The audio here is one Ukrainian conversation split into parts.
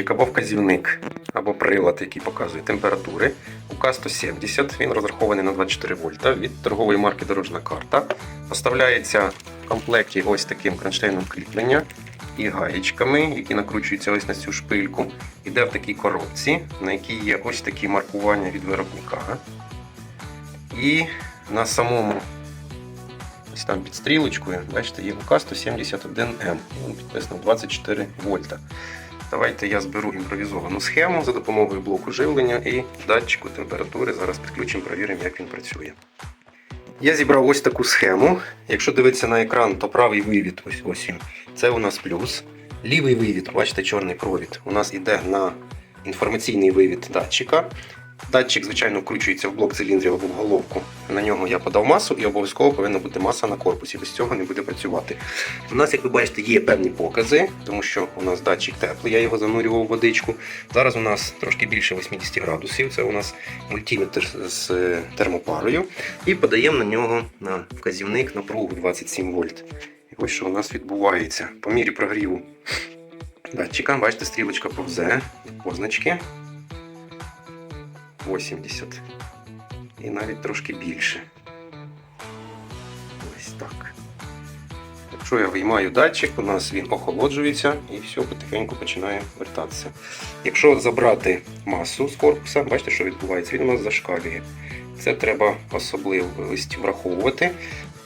вказівник або прилад, який показує температури. УК 170, він розрахований на 24 вольта від торгової марки Дорожна карта. Поставляється в комплекті ось таким кронштейном кріплення і гаєчками, які накручуються ось на цю шпильку. Іде в такій коробці, на якій є ось такі маркування від виробника. І на самому ось там під стрілочкою, бачите, є УК 171М. Він підписано 24 вольта. Давайте я зберу імпровізовану схему за допомогою блоку живлення і датчику температури. Зараз підключимо, перевіримо, як він працює. Я зібрав ось таку схему. Якщо дивитися на екран, то правий вивід, ось ось він, це у нас плюс. Лівий вивід, бачите, чорний провід, у нас іде на інформаційний вивід датчика. Датчик, звичайно, вкручується в блок циліндрів або в головку. На нього я подав масу і обов'язково повинна бути маса на корпусі. Без цього не буде працювати. У нас, як ви бачите, є певні покази, тому що у нас датчик теплий, я його занурював в водичку. Зараз у нас трошки більше 80 градусів. Це у нас мультиметр з е, термопарою. І подаємо на нього на вказівник напругу 27 вольт. І ось що у нас відбувається. По мірі прогріву датчика, бачите, стрілочка повзе, позначки. 80. І навіть трошки більше. Ось так. Якщо я виймаю датчик, у нас він охолоджується і все потихеньку починає вертатися. Якщо забрати масу з корпуса, бачите, що відбувається, він у нас зашкалює. Це треба особливості враховувати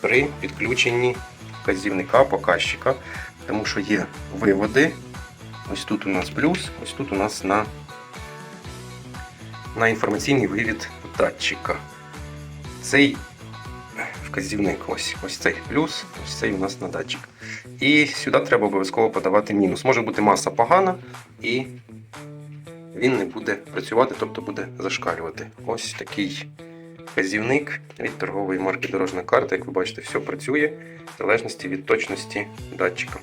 при підключенні вказівника показчика, тому що є виводи. Ось тут у нас плюс, ось тут у нас на на інформаційний вивід датчика. Цей вказівник, ось ось цей плюс, ось цей у нас на датчик. І сюди треба обов'язково подавати мінус. Може бути маса погана, і він не буде працювати, тобто буде зашкалювати. Ось такий вказівник від торгової марки Дорожна карта. Як ви бачите, все працює в залежності від точності датчика.